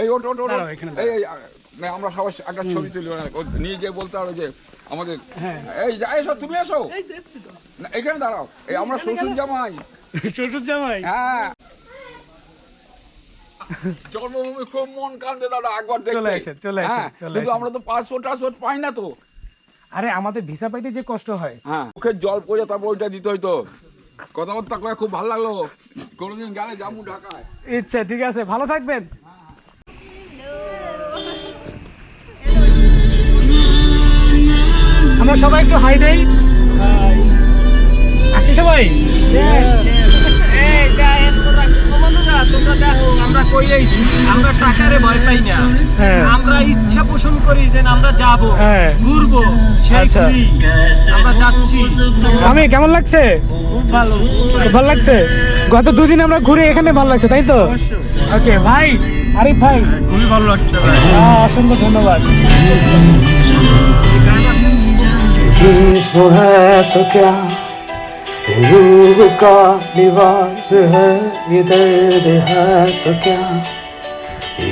এই ওট ওট ওট এই এই, না, আমরা সবাই একটা ছবি তুলি নিয়ে গিয়ে বলতে হবে যে আমাদের হ্যাঁ। এই যা এসো তুমি এসো। না, এখানে দাঁড়াও। এই আমরা শ্বশুর জামাই। শ্বশুর জামাই? হ্যাঁ। জন্মভূমি খুব মন কান্দে দাদা একবার দেখতে। চলে চলে হ্যাঁ, কিন্তু আমরা তো পাসপোর্ট টাসপোর্ট পাই না তো। আরে আমাদের ভিসা পাইতে যে কষ্ট হয়। হ্যাঁ। মুখের জল পড়ে তারপর ওইটা দিতে হইতো কথাবার্তা কয়ে খুব ভালো লাগল। কোনোদিন গেলে যাব ঢাকায়। ইচ্ছা ঠিক আছে। ভালো থাকবেন। আমরা সবাই একটু হাই দেই। আসি সবাই? আমরা কই আইছি আমরা টাকারে ভয় পাই না হ্যাঁ। আমরা ইচ্ছা পোষণ করি যে আমরা যাব হ্যাঁ। ঘুরবো সেই আচ্ছা। আমরা যাচ্ছি। আমি কেমন লাগছে? খুব ভালো। খুব ভালো লাগছে? গত দুদিন আমরা ঘুরে এখানে ভালো লাগছে তাই তো? ওকে ভাই আরিফ ভাই। খুবই ভালো লাগছে ভাই। অসংখ্য ধন্যবাদ। जिस्म है तो क्या रूह का लिबास है ये दर्द है तो क्या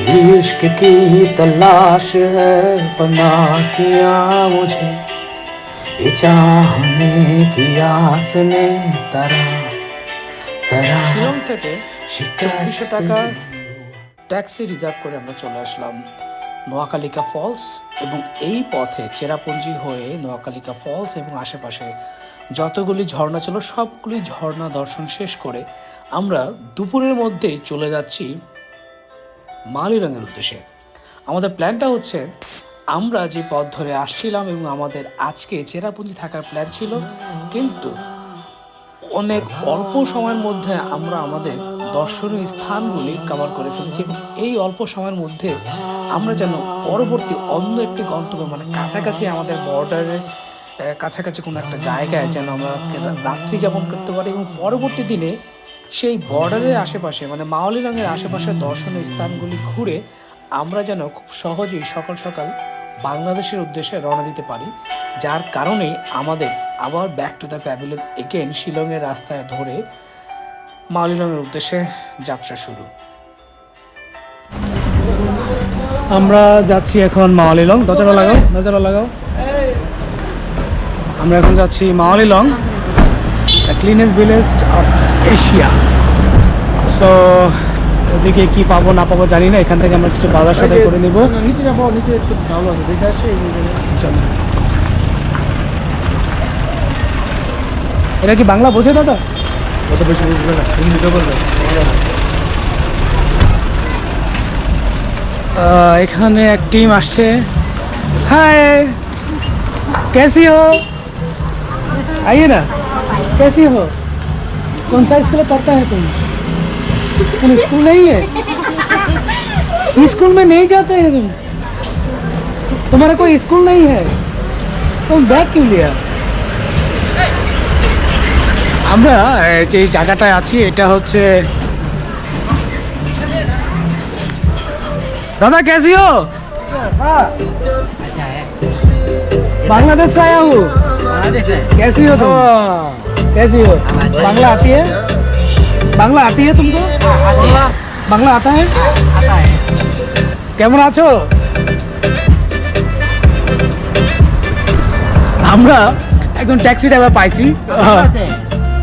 इश्क की तलाश है फना किया मुझे ये चाहने की आस ने तरा तरा শিলং থেকে शिकस्त টাকা ট্যাক্সি রিজার্ভ করে আমরা চলে আসলাম নোয়াকালিকা ফলস এবং এই পথে চেরাপুঞ্জি হয়ে নোয়াকালিকা ফলস এবং আশেপাশে যতগুলি ঝর্ণা ছিল, সবগুলি ঝর্ণা দর্শন শেষ করে আমরা দুপুরের মধ্যেই চলে যাচ্ছি মালিরঙের উদ্দেশ্যে। আমাদের প্ল্যানটা হচ্ছে আমরা যে পথ ধরে আসছিলাম এবং আমাদের আজকে চেরাপুঞ্জি থাকার প্ল্যান ছিল, কিন্তু অনেক অল্প সময়ের মধ্যে আমরা আমাদের দর্শনীয় স্থানগুলি কভার করে ফেলছি এবং এই অল্প সময়ের মধ্যে আমরা যেন পরবর্তী অন্য একটি গন্তব্য মানে কাছাকাছি আমাদের বর্ডারে কাছাকাছি কোনো একটা জায়গায় যেন আমরা আজকে রাত্রি যাপন করতে পারি এবং পরবর্তী দিনে সেই বর্ডারের আশেপাশে মানে মাওলি রঙের আশেপাশে দর্শনীয় স্থানগুলি ঘুরে আমরা যেন খুব সহজেই সকাল সকাল বাংলাদেশের উদ্দেশ্যে রওনা দিতে পারি। যার কারণে আমাদের আবার back to the pavilion again শিলংয়ের রাস্তায় ধরে মালিরঙের উদ্দেশ্যে যাত্রা শুরু। আমরা যাচ্ছি এখন মাওয়ালিলং দরজাটা লাগাও দরজাটা লাগাও। আমরা এখন যাচ্ছি Mawlynnong the cleanest village of Asia so ওদিকে কি পাবো না পাবো জানি না এখান থেকে আমরা কিছু বাজার সাথে করে নিব। এটা কি বাংলা বোঝে দাদা? কত বেশি বুঝবে না হিন্দিতে বলবে আহ, এখানে এক টিম আসছে হাই कैसी हो आइए ना कैसी हो कौन सा स्कूल पढ़ता है तुम तुम स्कूल नहीं है स्कूल में नहीं जाते हैं तुम तुम्हारा कोई स्कूल नहीं है तुम बैग क्यों लिया আমরা এই যে জায়গাটায় আছি এটা হচ্ছে दादा कैसी हो बांग्लादेश से आया हूँ कैसी हो तुम कैसी हो बांग्ला आती है बांग्ला आती है तुमको बांग्ला आता है কেমন আছো আমরা একজন ট্যাক্সি ড্রাইভার পাইছি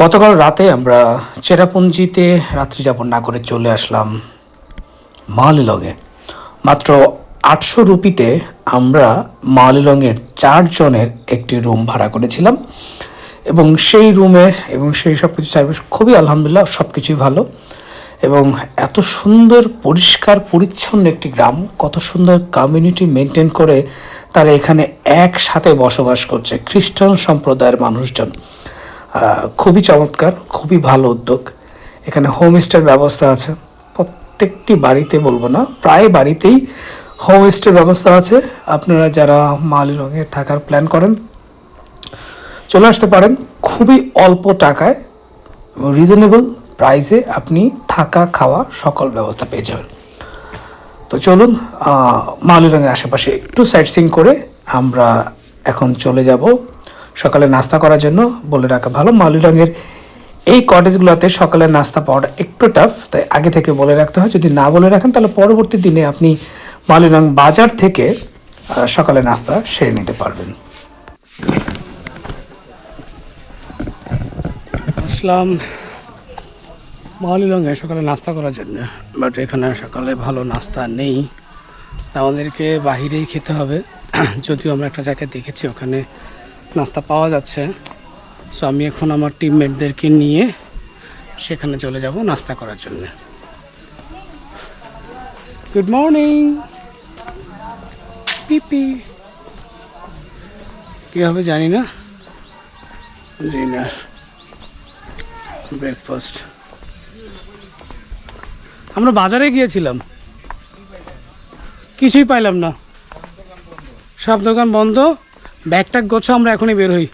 গতকাল রাতে আমরা চেরাপুঞ্জিতে রাত্রি যাপন না করে চলে আসলাম মালিলংয়ে মাত্র আটশো রুপিতে আমরা মালিলংয়ের চারজনের একটি রুম ভাড়া করেছিলাম এবং সেই রুমের এবং সেই সব কিছু চারপাশ খুবই আলহামদুলিল্লাহ সব কিছুই ভালো এবং এত সুন্দর, পরিষ্কার, পরিচ্ছন্ন একটি গ্রাম, কত সুন্দর কমিউনিটি মেনটেন করে তারা এখানে একসাথে বসবাস করছে, খ্রিস্টান সম্প্রদায়ের মানুষজন। খুবই চমৎকার, খুবই ভালো উদ্যোগ। এখানে হোমস্টের ব্যবস্থা আছে। প্রত্যেকটি বাড়িতে বলব না, প্রায় বাড়িতেই হোমস্টের ব্যবস্থা আছে। আপনারা যারা মালিরঙে থাকার প্ল্যান করেন, চলে আসতে পারেন। খুবই অল্প টাকায় রিজনেবল প্রাইসে আপনি থাকা, খাওয়া সকল ব্যবস্থা পেয়ে যাবেন। তো চলুন মালিরঙের আশেপাশে একটু সাইট সিং করে আমরা এখন চলে যাব। সকালে নাস্তা করার জন্য বলে রাখা ভালো। মালিরঙের এই কটেজগুলোতে সকালে নাস্তা পাওয়াটা একটু টাফ তাই আগে থেকে বলে রাখতে হয়। যদি না বলে রাখেন, তাহলে পরবর্তী দিনে আপনি মালিরং বাজার থেকে সকালে নাস্তা সেরে নিতে পারবেন। আসলাম মালিরঙে সকালে নাস্তা করার জন্য। বাট এখানে সকালে ভালো নাস্তা নেই। আমাদেরকে বাহিরেই খেতে হবে। যদিও আমরা একটা জায়গায় দেখেছি, ওখানে নাস্তা পাওয়া যাচ্ছে। সো আমি এখন আমার টিমমেটদেরকে নিয়ে সেখানে চলে যাব নাস্তা করার জন্য। গুড মর্নিং পিপি কী হবে জানি না। জি না ব্রেকফাস্ট আমরা বাজারে গিয়েছিলাম। কিছুই পাইলাম না। সব দোকান বন্ধ। ব্যাগ ট্যাগ গোছো আমরা এখনই বের হই।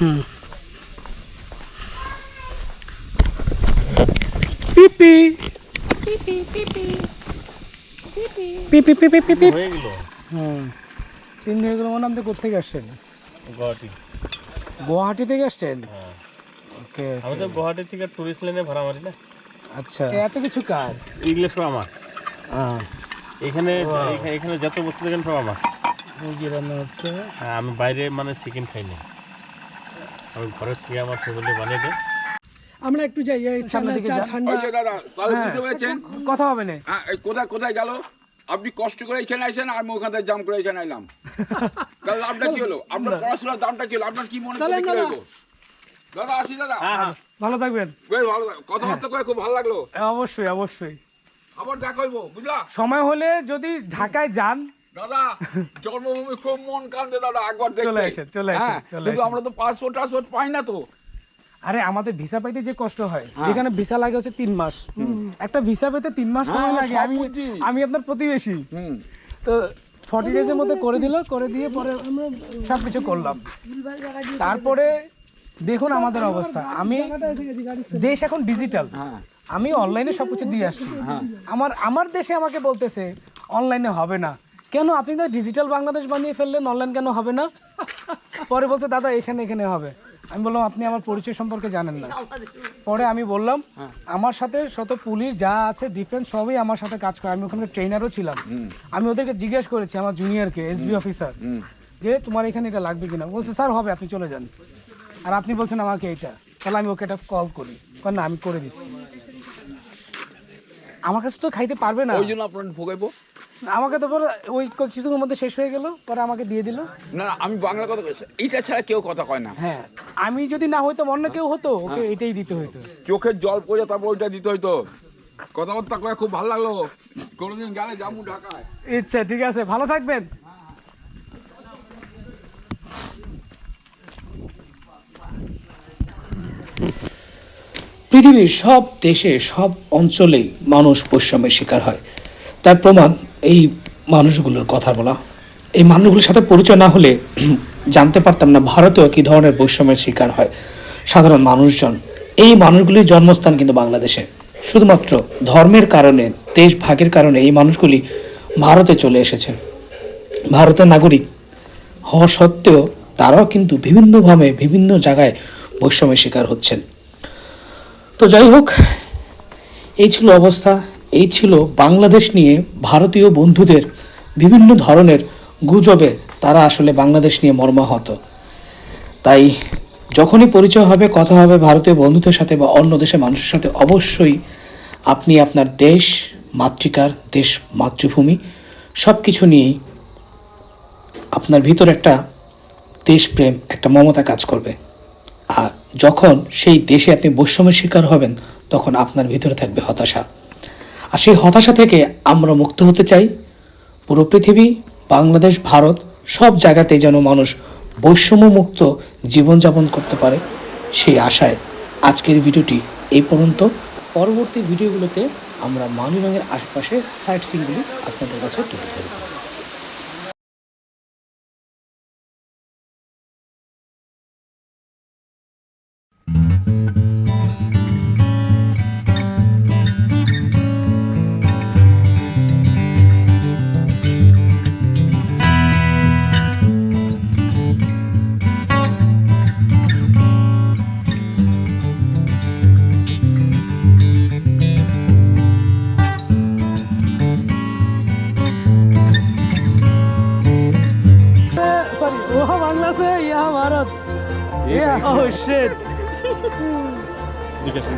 হুম। পিপি। পিপি পিপি পিপি পিপি। হুম। তিন দিন মানে আপনি কোথেকে আসছেন? গুয়াহাটি। গুয়াহাটি থেকে আসছেন? ওকে তো গুয়াহাটি থেকে টুরিস্ট লাইনে ভাড়া মারি না? আচ্ছা। এত কিছু সব আমার। হ্যাঁ এখানে এখানে- এখানে যত বস্তু দেখেন সব আমার। মুরগি রান্না হচ্ছে। হ্যাঁ, আমি বাইরে মানে চিকেন খাই না আমি ঘরের থেকে আমার ফ্যামিলি বানিয়ে দেয় আমরা একটু যাই এই দিকে ঠান্ডা দাদা তাহলে বুঝতে পেরেছেন? কথা হবে না। হ্যাঁ কোথায় কোথায় গেল? আপনি কষ্ট করে এখানে আইসেন আর আমি ওখান থেকে জাম করে এখানে আইলাম। তাহলে লাভটা কি হলো? আপনার পড়াশোনার দামটা কি হলো? আপনার কি মনে করে কি হলো? দাদা আসি দাদা। ভালো থাকবেন। বেশ ভালো কথাবার্তা করে খুব ভালো লাগল। অবশ্যই অবশ্যই। আবার দেখা হইবো বুঝলা? সময় হলে যদি ঢাকায় যান দাদা জন্মভূমি খুব মন কান্দে দাদা একবার দেখতে। চলে আসেন, চলে আসেন, হ্যাঁ, কিন্তু আমরা তো পাসপোর্ট টাসপোর্ট পাই না তো। আরে আমাদের ভিসা পাইতে যে কষ্ট হয় যেখানে ভিসা লাগে হচ্ছে তিন মাস। একটা ভিসা পেতে তিন মাস সময় হ্যাঁ, লাগে আমি আমি আপনার প্রতিবেশী। হুম। তো ফর্টি ডেজের মধ্যে করে দিল করে দিয়ে পরে সব কিছু করলাম। তারপরে দেখুন আমাদের অবস্থা। আমি দেশ এখন ডিজিটাল হ্যাঁ। আমি অনলাইনে সব কিছু দিয়ে আসছি। আমার আমার দেশে আমাকে বলতেছে অনলাইনে হবে না। কেন আপনি তো ডিজিটাল বাংলাদেশ বানিয়ে ফেললেন অনলাইন কেন হবে না? পরে বলছে দাদা এখানে এখানে হবে। আমি বললাম আপনি আমার পরিচয় সম্পর্কে জানেন না। পরে আমি বললাম আমার সাথে শত পুলিশ যা আছে ডিফেন্স সবই আমার সাথে কাজ করে। আমি ওখানে ট্রেনারও ছিলাম। আমি ওদেরকে জিজ্ঞেস করেছি আমার জুনিয়রকে এসবি অফিসার যে তোমার এখানে এটা লাগবে কিনা? বলছে স্যার হবে আপনি চলে যান। আর আপনি বলছেন আমাকে এইটা তাহলে আমি ওকে এটা কল করি। কর না আমি করে দিচ্ছি। আমার কাছে তো খাইতে পারবে না। ওই জন্য আপনার ভোগাইবো আমাকে তো পরে ওই কিছুক্ষণের মধ্যে শেষ হয়ে গেল পরে আমাকে দিয়ে দিল। না না, আমি বাংলা কথা কইছি। এইটা ছাড়া কেউ কথা কয় না। হ্যাঁ আমি যদি না হইতাম অন্য কেউ হতো ওকে এটাই দিতে হইতো। চোখের জল পড়ে তারপর ওইটা দিতে হইতো। কথাবার্তা কয়ে খুব ভালো লাগল। কোনোদিন গেলে যাব ঢাকায়। ইচ্ছা ঠিক আছে ভালো থাকবেন। পৃথিবীর সব দেশে সব অঞ্চলেই মানুষ বৈষম্যের শিকার হয়। তার প্রমাণ এই মানুষগুলোর কথা বলা। এই মানুষগুলোর সাথে পরিচয় না হলে জানতে পারতাম না ভারতেও কী ধরনের বৈষম্যের শিকার হয় সাধারণ মানুষজন। এই মানুষগুলির জন্মস্থান কিন্তু বাংলাদেশে। শুধুমাত্র ধর্মের কারণে দেশ ভাগের কারণে এই মানুষগুলি ভারতে চলে এসেছে। ভারতের নাগরিক হওয়া সত্ত্বেও তারাও কিন্তু বিভিন্নভাবে বিভিন্ন জায়গায় বৈষম্যের শিকার হচ্ছেন। তো যাই হোক, এই ছিল অবস্থা। এই ছিল বাংলাদেশ নিয়ে ভারতীয় বন্ধুদের বিভিন্ন ধরনের গুজবে তারা আসলে বাংলাদেশ নিয়ে মর্মাহত। তাই যখনই পরিচয় হবে, কথা হবে ভারতীয় বন্ধুদের সাথে বা অন্য দেশের মানুষের সাথে, অবশ্যই আপনি আপনার দেশ, মাতৃকার দেশ, মাতৃভূমি সব কিছু নিয়েই আপনার ভিতর একটা দেশপ্রেম, একটা মমতা কাজ করবে। আর যখন সেই দেশে আপনি বৈষম্যের শিকার হবেন, তখন আপনার ভিতরে থাকবে হতাশা। আর সেই হতাশা থেকে আমরা মুক্ত হতে চাই। পুরো পৃথিবী, বাংলাদেশ, ভারত সব জায়গাতে যেন মানুষ বৈষম্যমুক্ত জীবনযাপন করতে পারে সেই আশায় আজকের ভিডিওটি এই পর্যন্ত। পরবর্তী ভিডিওগুলোতে আমরা মাউলিনংয়ের আশেপাশে সাইট সিনগুলি আপনাদের কাছে তুলে ধরব। से